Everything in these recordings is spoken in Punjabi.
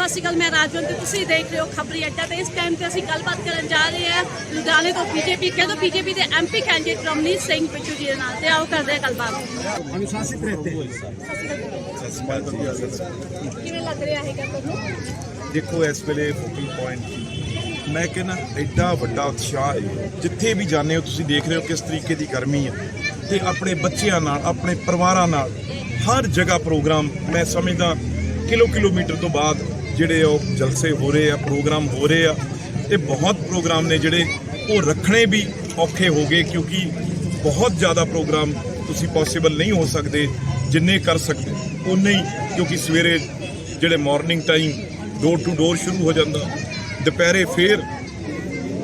ਸਤਿ ਸ਼੍ਰੀ ਅਕਾਲ ਮੈਂ ਰਾਜਵੰਤ ਤੇ ਤੁਸੀਂ ਦੇਖ ਰਹੇ ਹੋ ਖਬਰੀ ਅੱਡਾ ਤੇ ਇਸ ਟਾਈਮ ਤੇ ਅਸੀਂ ਗੱਲਬਾਤ ਕਰਨ ਜਾ ਰਹੇ ਹਾਂ ਲੁਧਿਆਣੇ ਤੋਂ ਬੀਜੇਪੀ ਕਹਿੰਦੇ ਬੀਜੇਪੀ ਦੇ ਐਮਪੀ ਕੈਂਡੀਡੇਟ ਰਮਨੀਤ ਸਿੰਘ ਪਿੱਛੂ ਜੀ ਦੇ ਨਾਲ ਤੇ ਆਓ ਕਰਦੇ ਹਾਂ ਗੱਲਬਾਤ। ਅਨੁਸ਼ਾਸਿਤ ਰਹਤੇ ਕਿਵੇਂ ਲੱਗ ਰਿਹਾ ਹੈਗਾ ਤੁਹਾਨੂੰ? ਦੇਖੋ ਇਸ ਵੇਲੇ ਫੋਕਲ ਪੁਆਇੰਟ ਮੈਂ ਕਹਿੰਦਾ ਐਡਾ ਵੱਡਾ ਉਤਸ਼ਾਹ ਹੈ। ਜਿੱਥੇ ਵੀ ਜਾਂਦੇ ਹੋ ਤੁਸੀਂ ਦੇਖ ਰਹੇ ਹੋ ਕਿਸ ਤਰੀਕੇ ਦੀ ਗਰਮੀ ਹੈ। ਤੇ ਆਪਣੇ ਬੱਚਿਆਂ ਨਾਲ ਆਪਣੇ ਪਰਿਵਾਰਾਂ ਨਾਲ ਹਰ ਜਗ੍ਹਾ ਪ੍ਰੋਗਰਾਮ ਮੈਂ ਸਮਝਦਾ ਕਿਲੋ ਕਿਲੋਮੀਟਰ ਤੋਂ ਬਾਅਦ ਜਿਹੜੇ ਉਹ ਜਲਸੇ ਹੋ ਰਹੇ ਆ, ਪ੍ਰੋਗਰਾਮ ਹੋ ਰਹੇ ਆ ਤੇ ਬਹੁਤ ਪ੍ਰੋਗਰਾਮ ਨੇ ਜਿਹੜੇ ਉਹ ਰੱਖਣੇ ਵੀ ਔਖੇ ਹੋ ਗਏ ਕਿਉਂਕਿ ਬਹੁਤ ਜ਼ਿਆਦਾ ਪ੍ਰੋਗਰਾਮ ਤੁਸੀਂ ਪੋਸੀਬਲ ਨਹੀਂ ਹੋ ਸਕਦੇ ਜਿੰਨੇ ਕਰ ਸਕਦੇ। ਉਨੇ ਹੀ ਕਿਉਂਕਿ ਸਵੇਰੇ ਜਿਹੜੇ morning time door to door ਸ਼ੁਰੂ ਹੋ ਜਾਂਦਾ, ਦੁਪਹਿਰੇ ਫੇਰ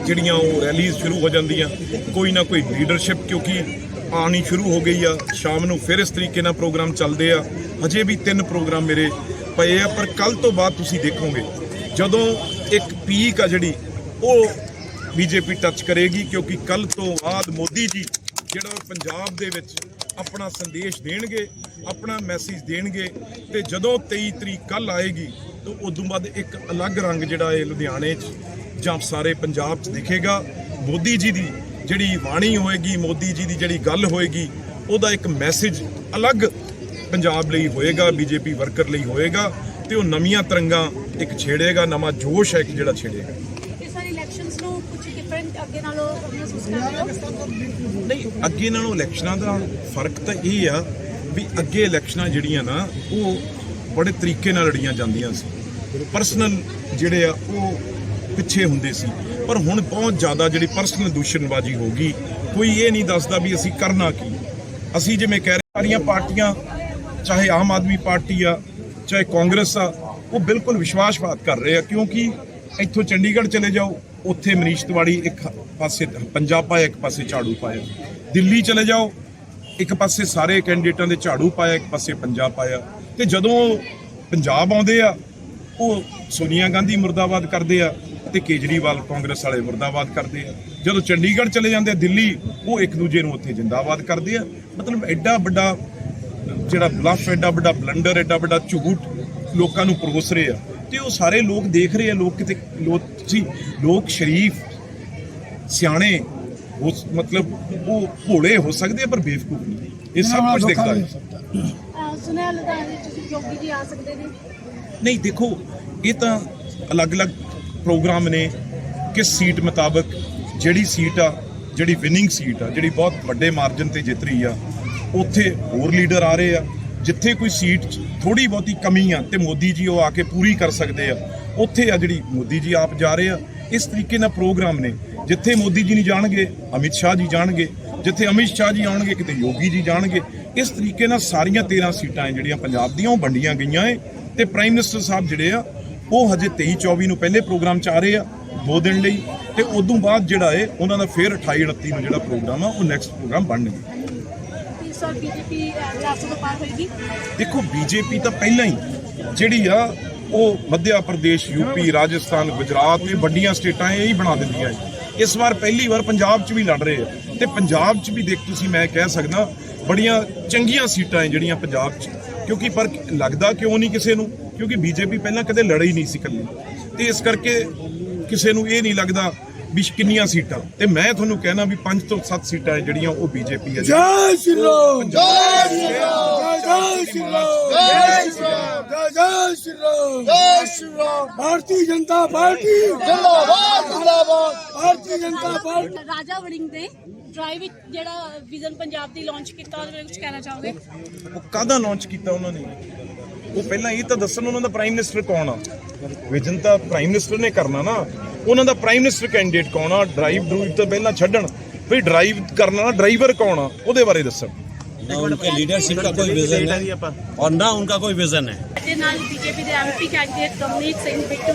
ਜਿਹੜੀਆਂ ਉਹ ਰੈਲੀਜ਼ ਸ਼ੁਰੂ ਹੋ ਜਾਂਦੀਆਂ, ਕੋਈ ਨਾ ਕੋਈ ਲੀਡਰਸ਼ਿਪ ਕਿਉਂਕਿ ਆਣੀ ਸ਼ੁਰੂ ਹੋ ਗਈ ਆ, ਸ਼ਾਮ ਨੂੰ ਫਿਰ ਇਸ ਤਰੀਕੇ ਨਾਲ ਪ੍ਰੋਗਰਾਮ ਚੱਲਦੇ ਆ। ਹਜੇ ਵੀ ਤਿੰਨ ਪ੍ਰੋਗਰਾਮ ਮੇਰੇ ਪਏ ਆ, ਪਰ ਕੱਲ ਤੋਂ ਬਾਅਦ ਤੁਸੀਂ ਦੇਖੋਗੇ, ਜਦੋਂ ਇੱਕ ਪੀਕ ਆ ਜਿਹੜੀ, ਉਹ ਬੀਜੇਪੀ ਟੱਚ ਕਰੇਗੀ, ਕਿਉਂਕਿ ਕੱਲ ਤੋਂ ਬਾਅਦ ਮੋਦੀ ਜੀ ਜਿਹੜਾ ਪੰਜਾਬ ਦੇ ਵਿੱਚ ਆਪਣਾ ਸੰਦੇਸ਼ ਦੇਣਗੇ, ਆਪਣਾ ਮੈਸੇਜ ਦੇਣਗੇ, ਤੇ ਜਦੋਂ 23 ਤਰੀਕ ਕੱਲ ਆਏਗੀ, ਤਾਂ ਉਦੋਂ ਬਾਅਦ ਇੱਕ ਅਲੱਗ ਰੰਗ ਜਿਹੜਾ ਹੈ ਲੁਧਿਆਣੇ 'ਚ ਜਾਂ ਸਾਰੇ ਪੰਜਾਬ 'ਚ ਦਿਖੇਗਾ। ਮੋਦੀ ਜੀ ਦੀ ਜਿਹੜੀ ਬਾਣੀ ਹੋਏਗੀ, ਮੋਦੀ ਜੀ ਦੀ ਜਿਹੜੀ ਗੱਲ ਹੋਏਗੀ, ਉਹਦਾ ਇੱਕ ਮੈਸੇਜ ਅਲੱਗ ਪੰਜਾਬ ਲਈ ਹੋਏਗਾ ਬੀਜੇਪੀ ਵਰਕਰ ਲਈ ਹੋਏਗਾ ਤੇ ਉਹ ਨਵੀਆਂ ਤਰੰਗਾਂ ਇੱਕ ਛੇੜੇਗਾ ਨਵਾਂ ਜੋਸ਼ ਹੈ ਜਿਹੜਾ ਛੇੜੇਗਾ। ਇਸ ਵਾਰ ਇਲੈਕਸ਼ਨਸ ਨੂੰ ਕੁਝ ਡਿਫਰੈਂਟ ਅੱਗੇ ਨਾਲੋਂ ਮਹਿਸੂਸ ਕਰ ਰਹੇ ਹੋ ਨਹੀਂ ਅੱਗੇ ਨਾਲੋਂ ਇਲੈਕਸ਼ਨਾਂ ਦਾ ਫ਼ਰਕ ਤਾਂ ਇਹ ਆ ਵੀ ਅੱਗੇ ਇਲੈਕਸ਼ਨਾਂ ਜਿਹੜੀਆਂ ਨਾ ਉਹ ਬੜੇ ਤਰੀਕੇ ਨਾਲ ਲੜੀਆਂ ਜਾਂਦੀਆਂ ਸੀ। ਪਰਸਨਲ ਜਿਹੜੇ ਆ ਉਹ ਪਿੱਛੇ ਹੁੰਦੇ ਸੀ। ਪਰ ਹੁਣ ਬਹੁਤ ਜ਼ਿਆਦਾ ਜਿਹੜੀ ਪਰਸਨਲ ਦੂਸ਼ਣਬਾਜ਼ੀ ਹੋ ਗਈ ਕੋਈ ਇਹ ਨਹੀਂ ਦੱਸਦਾ ਵੀ ਅਸੀਂ ਕਰਨਾ ਕੀ। ਅਸੀਂ ਜਿਵੇਂ ਕਹਿ ਰਹੇ ਸਾਰੀਆਂ ਪਾਰਟੀਆਂ ਚਾਹੇ ਆਮ ਆਦਮੀ ਪਾਰਟੀ ਆ, ਚਾਹੇ ਕਾਂਗਰਸ ਆ, ਉਹ ਬਿਲਕੁਲ ਵਿਸ਼ਵਾਸਵਾਦ ਕਰ ਰਹੇ ਆ, ਕਿਉਂਕਿ ਇੱਥੋਂ ਚੰਡੀਗੜ੍ਹ ਚਲੇ ਜਾਓ, ਉੱਥੇ ਮਨੀਸ਼ ਤਿਵਾੜੀ ਇੱਕ ਪਾਸੇ ਪੰਜਾਬ ਪਾਇਆ, ਇੱਕ ਪਾਸੇ ਝਾੜੂ ਪਾਇਆ। ਦਿੱਲੀ ਚਲੇ ਜਾਓ, ਇੱਕ ਪਾਸੇ ਸਾਰੇ ਕੈਂਡੀਡੇਟਾਂ ਦੇ ਝਾੜੂ ਪਾਇਆ, ਇੱਕ ਪਾਸੇ ਪੰਜਾਬ ਪਾਇਆ। ਤੇ ਜਦੋਂ ਪੰਜਾਬ ਆਉਂਦੇ ਆ, ਉਹ ਸੋਨੀਆ ਗਾਂਧੀ ਮੁਰਦਾਬਾਦ ਕਰਦੇ ਆ ਤੇ ਕੇਜਰੀਵਾਲ ਕਾਂਗਰਸ ਵਾਲੇ ਮੁਰਦਾਬਾਦ ਕਰਦੇ ਆ। ਜਦੋਂ ਚੰਡੀਗੜ੍ਹ ਚਲੇ ਜਾਂਦੇ ਆ, ਦਿੱਲੀ, ਉਹ ਇੱਕ ਦੂਜੇ ਨੂੰ ਉੱਥੇ ਜਿੰਦਾਬਾਦ ਕਰਦੇ ਆ। ਮਤਲਬ ਐਡਾ ਵੱਡਾ ਜਿਹੜਾ ਬਲਫ ਐਡਾ ਵੱਡਾ ਬਲੰਡਰ ਐਡਾ ਵੱਡਾ ਝੂਠ ਲੋਕਾਂ ਨੂੰ ਪਰੋਸ ਰਹੇ ਆ ਤੇ ਉਹ ਸਾਰੇ ਲੋਕ ਦੇਖ ਰਹੇ ਆ ਲੋਕ ਕਿਤੇ ਲੋਕ ਤੁਸੀਂ ਲੋਕ ਸ਼ਰੀਫ ਸਿਆਣੇ ਉਸ ਮਤਲਬ ਉਹ ਭੋਲੇ ਹੋ ਸਕਦੇ ਆ ਪਰ ਬੇਵਕੂਫ ਨਹੀਂ। ਇਹ ਸਭ ਕੁਝ ਦਿਖਦਾ ਹੈ ਅਹ ਸੁਣਿਆ ਲੁਧਿਆਣੇ 'ਚ ਤੁਸੀਂ ਜੋਗੀ ਜੀ ਆ ਸਕਦੇ ਨੇ। ਨਹੀਂ ਦੇਖੋ ਇਹ ਤਾਂ ਅਲੱਗ-ਅਲੱਗ ਪ੍ਰੋਗਰਾਮ ਨੇ ਕਿਸ ਸੀਟ ਮੁਤਾਬਕ ਜਿਹੜੀ ਸੀਟ ਆ ਜਿਹੜੀ ਵਿਨਿੰਗ ਸੀਟ ਆ ਜਿਹੜੀ ਬਹੁਤ ਵੱਡੇ ਮਾਰਜਨ ਤੇ ਜਿੱਤ ਰਹੀ ਆ ਉੱਥੇ ਹੋਰ ਲੀਡਰ ਆ ਰਹੇ ਆ, ਜਿੱਥੇ ਕੋਈ ਸੀਟ 'ਚ ਥੋੜੀ ਬਹੁਤੀ ਕਮੀ ਆ ਤੇ ਮੋਦੀ ਜੀ ਉਹ ਆ ਕੇ ਪੂਰੀ ਕਰ ਸਕਦੇ ਆ। ਉੱਥੇ ਆ ਜਿਹੜੀ ਮੋਦੀ ਜੀ ਆਪ ਜਾ ਰਹੇ ਆ, ਇਸ ਤਰੀਕੇ ਨਾਲ ਪ੍ਰੋਗਰਾਮ ਨੇ। ਜਿੱਥੇ ਮੋਦੀ ਜੀ ਨਹੀਂ ਜਾਣਗੇ, ਅਮਿਤ ਸ਼ਾਹ ਜੀ ਜਾਣਗੇ। ਜਿੱਥੇ ਅਮਿਤ ਸ਼ਾਹ ਜੀ ਆਉਣਗੇ, ਕਿਤੇ ਯੋਗੀ ਜੀ ਜਾਣਗੇ। ਇਸ ਤਰੀਕੇ ਨਾਲ ਸਾਰੀਆਂ 13 ਸੀਟਾਂ ਹੈ ਜਿਹੜੀਆਂ ਪੰਜਾਬ ਦੀਆਂ ਉਹ ਵੰਡੀਆਂ ਗਈਆਂ ਏ। ਤੇ ਪ੍ਰਾਈਮ ਮਿਨਿਸਟਰ ਸਾਹਿਬ ਜਿਹੜੇ ਆ, ਉਹ ਹਜੇ 23 24 ਨੂੰ ਪਹਿਲੇ ਪ੍ਰੋਗਰਾਮ ਚ ਆ ਰਹੇ ਆ, ਦੋ ਦਿਨ ਲਈ। ਤੇ ਉਦੋਂ ਬਾਅਦ ਜਿਹੜਾ ਏ, ਉਹਨਾਂ ਦਾ ਫਿਰ 28 29 ਨੂੰ ਜਿਹੜਾ ਪ੍ਰੋਗਰਾਮ ਆ, ਉਹ ਨੈਕਸਟ ਪ੍ਰੋਗਰਾਮ ਬਣਨਗੇ। ਇਸ ਵਾਰ ਬੀਜੇਪੀ 400 ਤੋਂ ਪਾਰ ਹੋਏਗੀ ਦੇਖੋ ਬੀਜੇਪੀ ਤਾਂ ਪਹਿਲਾਂ ਹੀ ਜਿਹੜੀ ਆ, ਉਹ ਮੱਧਿਆ ਪ੍ਰਦੇਸ਼ ਯੂਪੀ ਰਾਜਸਥਾਨ, ਗੁਜਰਾਤ, ਇਹ ਵੱਡੀਆਂ ਸਟੇਟਾਂ ਇਹ ਹੀ ਬਣਾ ਦਿੰਦੀਆਂ ਹੈ ਇਸ ਵਾਰ ਪਹਿਲੀ ਵਾਰ ਪੰਜਾਬ 'ਚ ਵੀ ਲੜ ਰਹੇ ਆ। ਤੇ ਪੰਜਾਬ 'ਚ ਵੀ ਦੇਖ ਤੁਸੀਂ, ਮੈਂ ਕਹਿ ਸਕਦਾ, ਬੜੀਆਂ ਚੰਗੀਆਂ ਸੀਟਾਂ ਹੈ ਜਿਹੜੀਆਂ ਪੰਜਾਬ 'ਚ। ਕਿਉਂਕਿ ਪਰ ਲੱਗਦਾ ਕਿਉਂ ਨਹੀਂ ਕਿਸੇ ਨੂੰ? ਕਿਉਂਕਿ ਬੀਜੇਪੀ ਪਹਿਲਾਂ ਕਦੇ ਲੜੀ ਨਹੀਂ ਸੀ ਇਕੱਲੀ। ਤੇ ਇਸ ਕਰਕੇ ਕਿਸੇ ਨੂੰ ਇਹ ਨਹੀਂ ਲੱਗਦਾ ਵੀ ਕਿੰਨੀਆਂ ਸੀਟਾਂ? ਤੇ ਮੈਂ ਤੁਹਾਨੂੰ ਕਹਿਣਾ ਵੀ 5 ਤੋਂ 7 ਸੀਟਾਂ ਹੈ ਜਿਹੜੀਆਂ ਉਹ ਬੀਜੇਪੀ ਹੈ ਜੈ। ਸ਼੍ਰੀ ਰਾਮ! ਜੈ ਜੈ ਸ਼੍ਰੀ ਰਾਮ! ਜੈ ਸ਼੍ਰੀ ਰਾਮ! ਜੈ ਜੈ ਸ਼੍ਰੀ ਰਾਮ! ਜੈ ਸ਼੍ਰੀ ਰਾਮ! ਭਾਰਤੀ ਜਨਤਾ ਪਾਰਟੀ! ਜਿੰਦਾਬਾਦ! ਜਿੰਦਾਬਾਦ! ਭਾਰਤੀ ਜਨਤਾ ਪਾਰਟੀ! ਰਾਜਾ ਵੜਿੰਗ ਦੇ ਡਰਾਈਵ ਜਿਹੜਾ ਵਿਜ਼ਨ ਪੰਜਾਬ ਦੀ ਲਾਂਚ ਕੀਤਾ ਉਹਦੇ ਬਾਰੇ ਕੁਝ ਕਹਿਣਾ ਚਾਹੋਗੇ? ਉਹ ਕਾਹਦਾ ਲਾਂਚ ਕੀਤਾ ਉਹਨਾਂ ਨੇ? ਉਹ ਪਹਿਲਾਂ ਇਹ ਤਾਂ ਦੱਸਣ ਉਹਨਾਂ ਦਾ ਪ੍ਰਾਈਮ ਮਿਨਿਸਟਰ ਕੌਣ ਆ? ਵਿਜਨ ਤਾਂ ਪ੍ਰਾਈਮ ਮਿਨਿਸਟਰ ਨੇ ਕਰਨਾ ਨਾ ਉਹਨਾਂ ਦਾ ਪ੍ਰਾਈਮ ਮਿਨਿਸਟਰ ਕੈਂਡੀਡੇਟ ਕੌਣ ਆ ਡਰਾਈਵ ਡਰੂਵ ਤਾਂ ਪਹਿਲਾਂ ਛੱਡਣ ਵੀ ਡਰਾਈਵ ਕਰਨ ਵਾਲਾ ਡਰਾਈਵਰ ਕੌਣ ਆ ਉਹਦੇ ਬਾਰੇ ਦੱਸਣ ना उनके लीडरशिप का कोई विजन है और ना उनका कोई विजन है ਦੇ ਨਾਲ ਬੀਜੇਪੀ ਦੇ ਐਮਪੀ ਕੈਂਡੀਡੇਟ ਰਮਨੀਤ ਸਿੰਘ ਬਿੱਟੂ